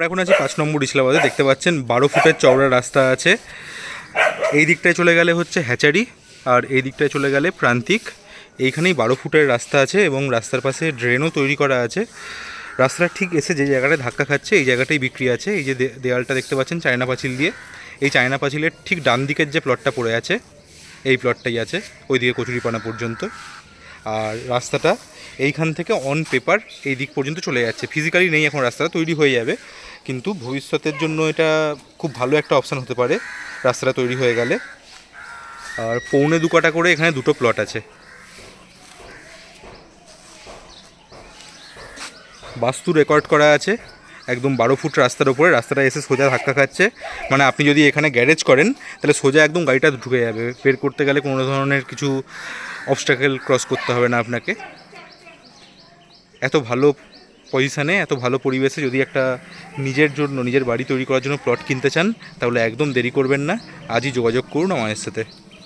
আমরা এখন আছি পাঁচ নম্বর ইসলামাবাদে, দেখতে পাচ্ছেন বারো ফুটের চওড়া রাস্তা আছে। এই দিকটায় চলে গেলে হচ্ছে হ্যাচারি, আর এই দিকটায় চলে গেলে প্রান্তিক। এইখানেই বারো ফুটের রাস্তা আছে এবং রাস্তার পাশে ড্রেনও তৈরি করা আছে। রাস্তাটা ঠিক এসে যে জায়গাটায় ধাক্কা খাচ্ছে, এই জায়গাটাই বিক্রি আছে। এই যে দেয়ালটা দেখতে পাচ্ছেন, চায়না পাঁচিল দিয়ে। এই চায়না পাঁচিলের ঠিক ডান দিকের যে প্লটটা পড়ে আছে, এই প্লটটাই আছে, ওইদিকে কচুরিপানা পর্যন্ত। আর রাস্তাটা এইখান থেকে অন পেপার এই দিক পর্যন্ত চলে যাচ্ছে। ফিজিক্যালি নেই, এখন রাস্তাটা তৈরি হয়ে যাবে। কিন্তু ভবিষ্যতের জন্য এটা খুব ভালো একটা অপশান হতে পারে। রাস্তাটা তৈরি হয়ে গেলে। আর পৌনে দু কাটা করে এখানে দুটো প্লট আছে। বাস্তু রেকর্ড করা আছে। একদম বারো ফুট রাস্তার উপরে। রাস্তাটা এসে সোজা ধাক্কা খাচ্ছে। মানে আপনি যদি এখানে গ্যারেজ করেন, তাহলে সোজা একদম গাড়িটা ঢুকে যাবে। বের করতে গেলে কোনো ধরনের কিছু অবস্টাকেল ক্রস করতে হবে না আপনাকে। এত ভালো পজিশানে এত ভালো পরিবেশে যদি একটা নিজের জন্য, নিজের বাড়ি তৈরি করার জন্য প্লট কিনতে চান, তাহলে একদম দেরি করবেন না। আজই যোগাযোগ করুন আমাদের সাথে।